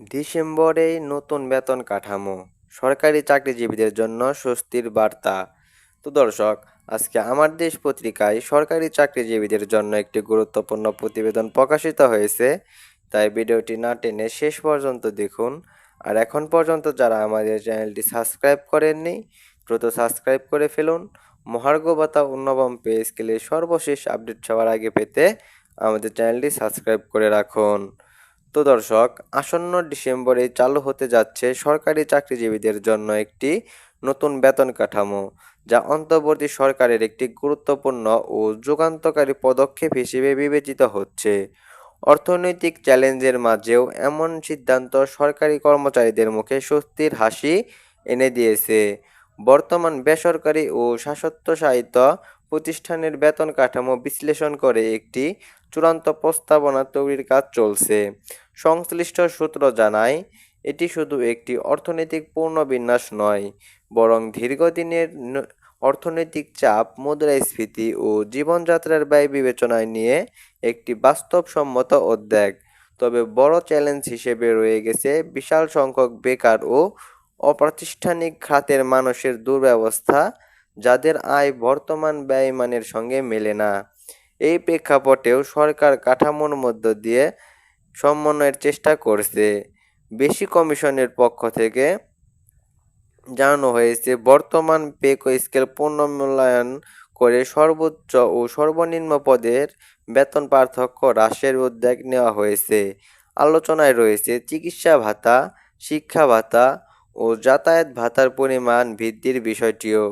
ডিসেম্বরেই নতুন বেতন কাঠামো। সরকারি চাকরিজীবীদের জন্য স্বস্তির বার্তা। তো দর্শক, আজকে আমার দেশ পত্রিকায় সরকারি চাকরিজীবীদের জন্য একটি গুরুত্বপূর্ণ প্রতিবেদন প্রকাশিত হয়েছে। তাই ভিডিওটি না টেনে শেষ পর্যন্ত দেখুন। আর এখন পর্যন্ত যারা আমাদের চ্যানেলটি সাবস্ক্রাইব করেননি, দ্রুত সাবস্ক্রাইব করে ফেলুন। মহার্ঘ উন্নবম পে স্কেলের সর্বশেষ আপডেট সবার আগে পেতে আমাদের চ্যানেলটি সাবস্ক্রাইব করে রাখুন। তো দর্শক, আসন্ন ডিসেম্বরে চালু হতে যাচ্ছে সরকারি চাকরিজীবীদের জন্য একটি নতুন বেতন কাঠামো, যা অন্তর্বর্তী সরকারের একটি গুরুত্বপূর্ণ ও যুগান্তকারী পদক্ষেপ হিসেবে বিবেচিত হচ্ছে। অর্থনৈতিক চ্যালেঞ্জের মাঝেও এমন সিদ্ধান্ত সরকারি কর্মচারীদের মুখে স্বস্তির হাসি এনে দিয়েছে। বর্তমান বেসরকারি ও স্বায়ত্তশাসিত প্রতিষ্ঠানের বেতন কাঠামো বিশ্লেষণ করে একটি চূড়ান্ত প্রস্তাবনা তৈরির কাজ চলছে। সংশ্লিষ্ট সূত্র জানায়, এটি শুধু একটি অর্থনৈতিক পুনর্বিন্যাস নয়, বরং দীর্ঘদিনের অর্থনৈতিক চাপ, মুদ্রাস্ফীতি ও জীবনযাত্রার ব্যয় বিবেচনায় নিয়ে একটি বাস্তবসম্মত উদ্যোগ তবে বড় চ্যালেঞ্জ হিসেবে রয়ে গেছে বিশাল সংখ্যক বেকার ও অপ্রাতিষ্ঠানিক খাতের মানুষের দুর্ব্যবস্থা যাদের আয় বর্তমান ব্যয়মানের সঙ্গে মেলে না। এই প্রেক্ষাপটেও সরকার কাঠামোর মধ্য দিয়ে সমন্বয়ের চেষ্টা করছে। বেশি কমিশনের পক্ষ থেকে জানানো হয়েছে, বর্তমান পেকো স্কেল পুনর্মূল্যায়ন করে সর্বোচ্চ ও সর্বনিম্ন পদের বেতন পার্থক্য হ্রাসের উদ্যোগ নেওয়া হয়েছে। আলোচনায় রয়েছে, চিকিৎসা ভাতা, শিক্ষা ভাতা ও যাতায়াত ভাতার পরিমাণ বৃদ্ধির বিষয়টিও।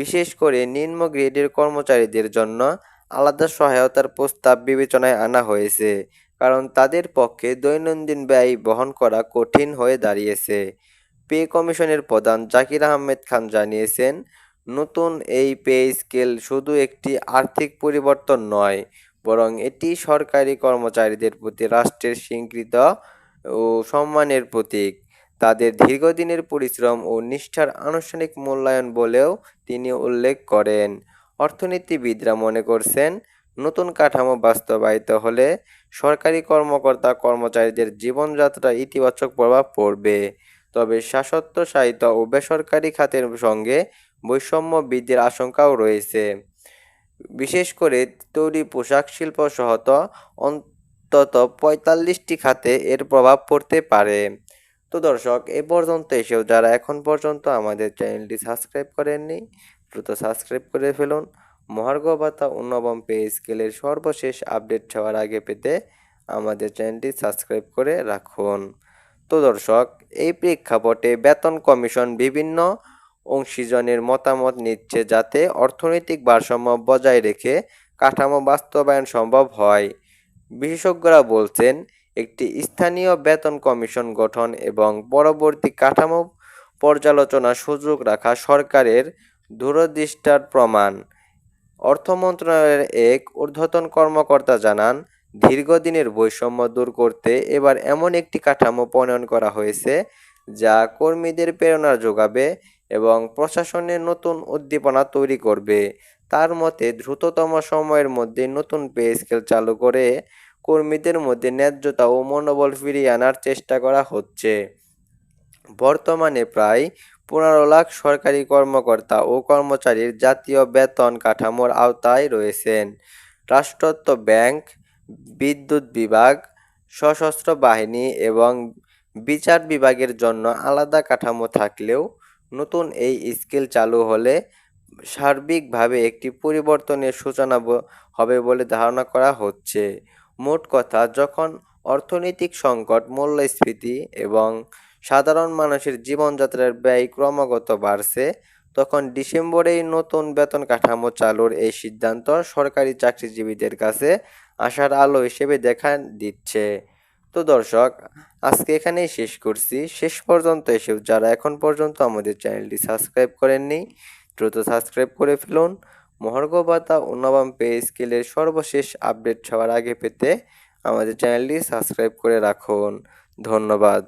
বিশেষ করে নিম্ন গ্রেডের কর্মচারীদের জন্য আলাদা সহায়তার প্রস্তাব বিবেচনায় আনা হয়েছে, কারণ তাদের পক্ষে দৈনন্দিন ব্যয় বহন করা কঠিন হয়ে দাঁড়িয়েছে। পে কমিশনের প্রধান জাকির আহমেদ খান জানিয়েছেন, নতুন এই পে স্কেল শুধু একটি আর্থিক পরিবর্তন নয়, বরং এটি সরকারি কর্মচারীদের প্রতি রাষ্ট্রের স্বীকৃত ও সম্মানের প্রতীক। তাদের দীর্ঘদিনের পরিশ্রম ও নিষ্ঠার আনুষ্ঠানিক মূল্যায়ন বলেও তিনি উল্লেখ করেন। অর্থনীতিবিদরা মনে করছেন, নতুন কাঠামো বাস্তবায়িত হলে সরকারি কর্মকর্তা কর্মচারীদের জীবনযাত্রায় ইতিবাচক প্রভাব পড়বে। তবে শাসত্বশায়িত ও বেসরকারি খাতের সঙ্গে বৈষম্য বৃদ্ধির আশঙ্কাও রয়েছে। বিশেষ করে তৈরি পোশাক শিল্প সহত অন্তত পঁয়তাল্লিশটি খাতে এর প্রভাব পড়তে পারে। তো দর্শক, এ পর্যন্ত এসেও যারা এখন পর্যন্ত আমাদের চ্যানেলটি সাবস্ক্রাইব করেননি, দ্রুত সাবস্ক্রাইব করে ফেলুন। মহার্ঘ ভাতা উন্নবম পে স্কেলের সর্বশেষ আপডেট হওয়ার আগে পেতে আমাদের চ্যানেলটি সাবস্ক্রাইব করে রাখুন। তো দর্শক, এই প্রেক্ষাপটে বেতন কমিশন বিভিন্ন অংশীজনের মতামত নিচ্ছে যাতে অর্থনৈতিক ভারসাম্য বজায় রেখে কাঠামো বাস্তবায়ন সম্ভব হয়। বিশেষজ্ঞরা বলছেন একটি স্থানীয় বেতন কমিশন গঠন এবং পরবর্তী কাঠামো পর্যালোচনা সুযোগ রাখা সরকারের দূরদৃষ্টার প্রমাণ। অর্থ মন্ত্রণালয়ের এক ঊর্ধ্বতন কর্মকর্তা জানান, দীর্ঘদিনের বৈষম্য দূর করতে এবার এমন একটি কাঠামো প্রণয়ন করা হয়েছে যা কর্মীদের প্রেরণা যোগাবে এবং প্রশাসনের নতুন উদ্দীপনা তৈরি করবে। তার মতে, দ্রুততম সময়ের মধ্যে নতুন পে স্কেল চালু করে কর্মীদের মধ্যে ন্যায্যতা ও মনোবল ফিরিয়ে আনার চেষ্টা করা হচ্ছে। বর্তমানে প্রায় পনেরো লাখ সরকারি কর্মকর্তা ও কর্মচারীর জাতীয় বেতন কাঠামোর আওতায় রয়েছেন। রাষ্ট্রত্ব ব্যাংক, বিদ্যুৎ বিভাগ, সশস্ত্র বাহিনী এবং বিচার বিভাগের জন্য আলাদা কাঠামো থাকলেও নতুন এই স্কিল চালু হলে সার্বিকভাবে একটি পরিবর্তনের সূচনা হবে বলে ধারণা করা হচ্ছে। মোট কথা, যখন অর্থনৈতিক সংকট, মূল্যস্ফীতি এবং সাধারণ মানুষের জীবনযাত্রার ব্যয় ক্রমাগত বাড়ছে, তখন ডিসেম্বরেই নতুন বেতন কাঠামো চালুর এই সিদ্ধান্ত সরকারি চাকরিজীবীদের কাছে আশার আলো হিসেবে দেখা দিচ্ছে। তো দর্শক, আজকে এখানেই শেষ করছি। শেষ পর্যন্ত এসেও যারা এখন পর্যন্ত আমাদের চ্যানেলটি সাবস্ক্রাইব করেননি, দ্রুত সাবস্ক্রাইব করে ফেলুন। মহার্ঘ ভাতা নবম পে স্কেলের সর্বশেষ আপডেট সবার আগে পেতে আমাদের চ্যানেলটি সাবস্ক্রাইব করে রাখুন। ধন্যবাদ।